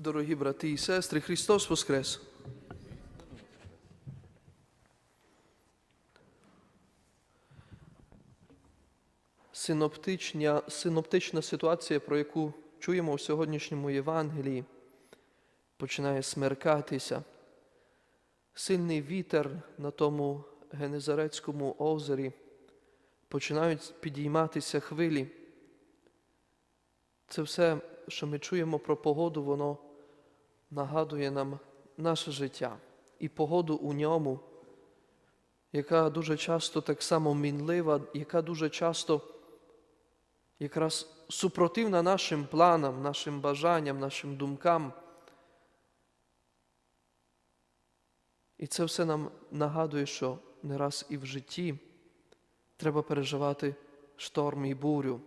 Дорогі брати і сестри, Христос Воскрес! Синоптична, синоптична ситуація, про яку чуємо в сьогоднішньому Євангелії, починає смеркатися. Сильний вітер на тому Генезарецькому озері, починають підійматися хвилі. Це все, що ми чуємо про погоду, воно нагадує нам наше життя і погоду у ньому, яка дуже часто так само мінлива, яка дуже часто якраз супротивна нашим планам, нашим бажанням, нашим думкам. І це все нам нагадує, що не раз і в житті треба переживати шторм і бурю.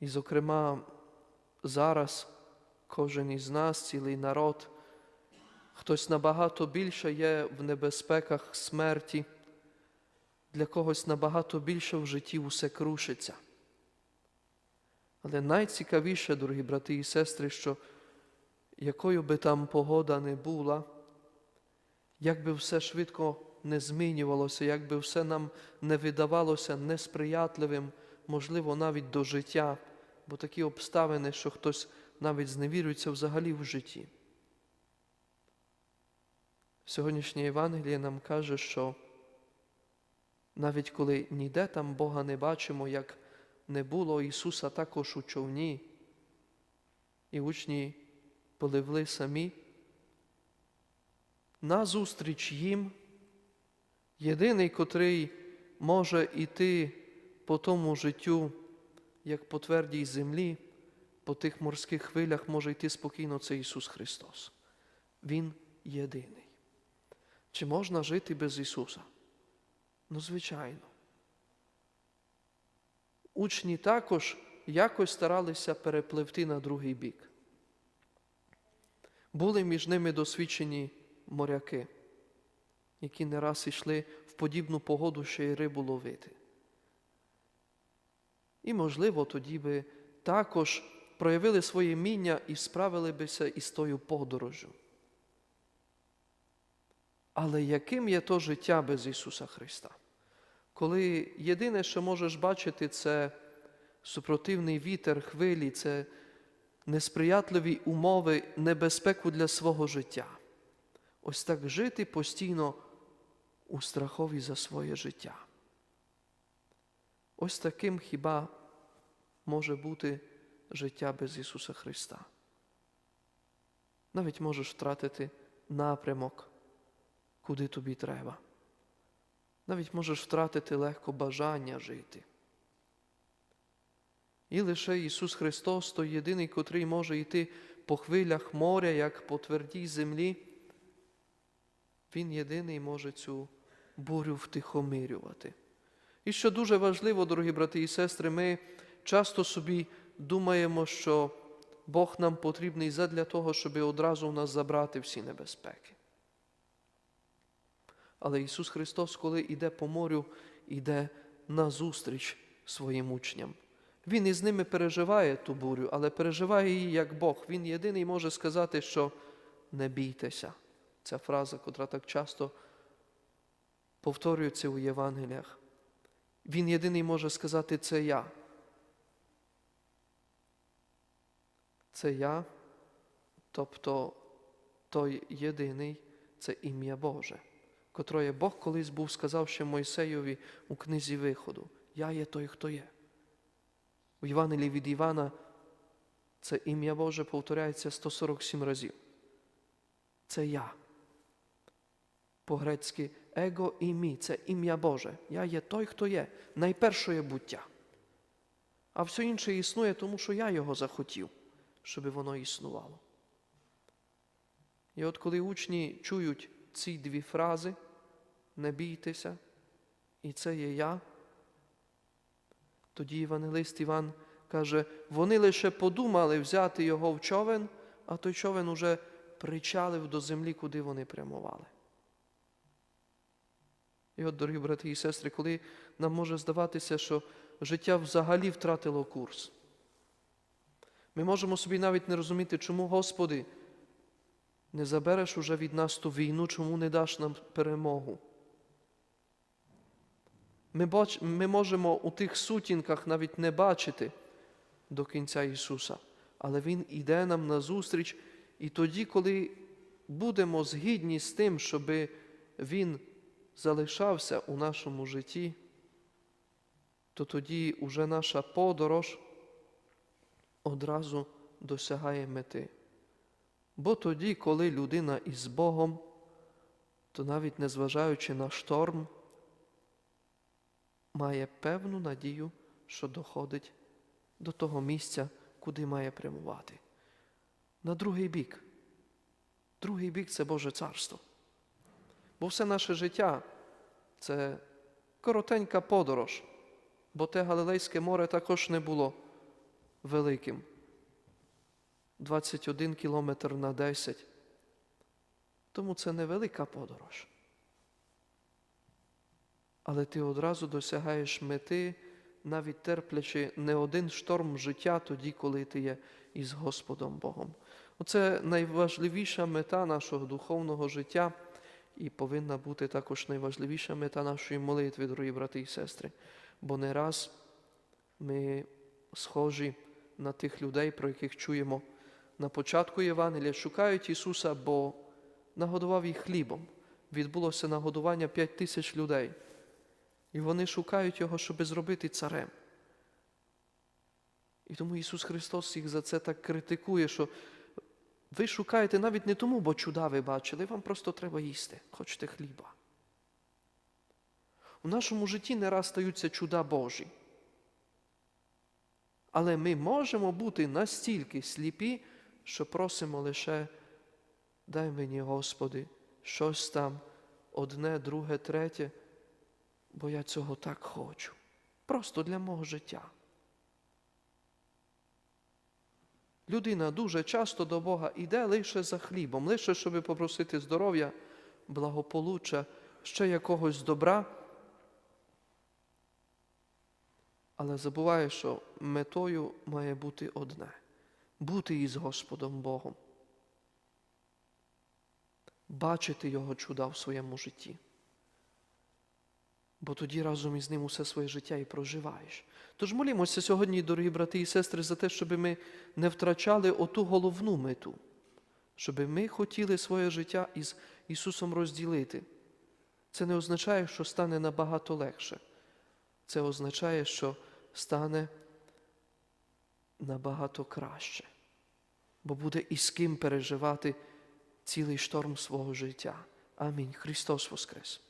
І, зокрема, зараз кожен із нас, цілий народ, хтось набагато більше є в небезпеках смерті, для когось набагато більше в житті усе крушиться. Але найцікавіше, дорогі брати і сестри, що якою би там погода не була, як би все швидко не змінювалося, як би все нам не видавалося несприятливим, можливо, навіть до життя, бо такі обставини, що хтось навіть зневірюється взагалі в житті. Сьогоднішнє Євангеліє нам каже, що навіть коли ніде там Бога не бачимо, як не було Ісуса також у човні, і учні поливли самі, назустріч їм, єдиний, котрий може йти по тому життю, як по твердій землі, по тих морських хвилях може йти спокійно, це Ісус Христос. Він єдиний. Чи можна жити без Ісуса? Ну, звичайно. Учні також якось старалися перепливти на другий бік. Були між ними досвідчені моряки, які не раз йшли в подібну погоду ще й рибу ловити. І, можливо, тоді би також проявили своє міння і справили бися із тою подорожю. Але яким є то життя без Ісуса Христа? Коли єдине, що можеш бачити, це супротивний вітер, хвилі, це несприятливі умови, небезпеку для свого життя. Ось так жити постійно у страхові за своє життя. Ось таким хіба може бути життя без Ісуса Христа. Навіть можеш втратити напрямок, куди тобі треба. Навіть можеш втратити легко бажання жити. І лише Ісус Христос той єдиний, котрий може йти по хвилях моря, як по твердій землі, Він єдиний може цю бурю втихомирювати. І що дуже важливо, дорогі брати і сестри, ми часто собі думаємо, що Бог нам потрібний задля того, щоб одразу в нас забрати всі небезпеки. Але Ісус Христос, коли йде по морю, йде назустріч своїм учням. Він із ними переживає ту бурю, але переживає її як Бог. Він єдиний може сказати, що не бійтеся. Ця фраза, котра так часто повторюється у Євангеліях. Він єдиний може сказати це я. Це я, тобто той єдиний це ім'я Боже, котроє Бог колись був сказав ще Мойсеєві у книзі Виходу. Я є той, хто є. У Євангелії від Івана це ім'я Боже повторяється 147 разів. Це я. По-грецьки его і мі це ім'я Боже. Я є той, хто є, найпершоє буття. А все інше існує, тому що я його захотів, щоб воно існувало. І от коли учні чують ці дві фрази, не бійтеся, і це є я, тоді Євангелист Іван каже, вони лише подумали взяти його в човен, а той човен уже причалив до землі, куди вони прямували. І от, дорогі брати і сестри, коли нам може здаватися, що життя взагалі втратило курс, Ми можемо собі навіть не розуміти, чому, Господи, не забереш уже від нас ту війну, чому не даш нам перемогу. Ми, бач, ми можемо у тих сутінках навіть не бачити до кінця Ісуса, але Він іде нам назустріч, і тоді, коли будемо згідні з тим, щоб Він залишався у нашому житті, то тоді уже наша подорож одразу досягає мети. Бо тоді, коли людина із Богом, то навіть незважаючи на шторм, має певну надію, що доходить до того місця, куди має прямувати. На другий бік. Другий бік це Боже царство. Бо все наше життя це коротенька подорож, бо те Галилейське море також не було великим. 21 кілометр на 10. Тому це невелика подорож. Але ти одразу досягаєш мети, навіть терплячи не один шторм життя тоді, коли ти є із Господом Богом. Оце найважливіша мета нашого духовного життя і повинна бути також найважливіша мета нашої молитви, дорогі брати і сестри. Бо не раз ми схожі на тих людей, про яких чуємо на початку Євангелія, шукають Ісуса, бо нагодував їх хлібом. Відбулося нагодування п'ять тисяч людей. І вони шукають Його, щоб зробити царем. І тому Ісус Христос їх за це так критикує, що ви шукаєте навіть не тому, бо чуда ви бачили, вам просто треба їсти, хочете хліба. У нашому житті не раз стаються чуда Божі. Але ми можемо бути настільки сліпі, що просимо лише дай мені, Господи, щось там одне, друге, третє, бо я цього так хочу. Просто для мого життя. Людина дуже часто до Бога йде лише за хлібом, лише щоб попросити здоров'я, благополуччя, ще якогось добра. Але забуває, що метою має бути одне бути із Господом Богом, бачити Його чуда в своєму житті. Бо тоді разом із ним усе своє життя і проживаєш. Тож молімося сьогодні, дорогі брати і сестри, за те, щоб ми не втрачали оту головну мету, щоб ми хотіли своє життя із Ісусом розділити. Це не означає, що стане набагато легше. Це означає, що стане набагато краще, бо буде із ким переживати цілий шторм свого життя. Амінь. Христос Воскрес!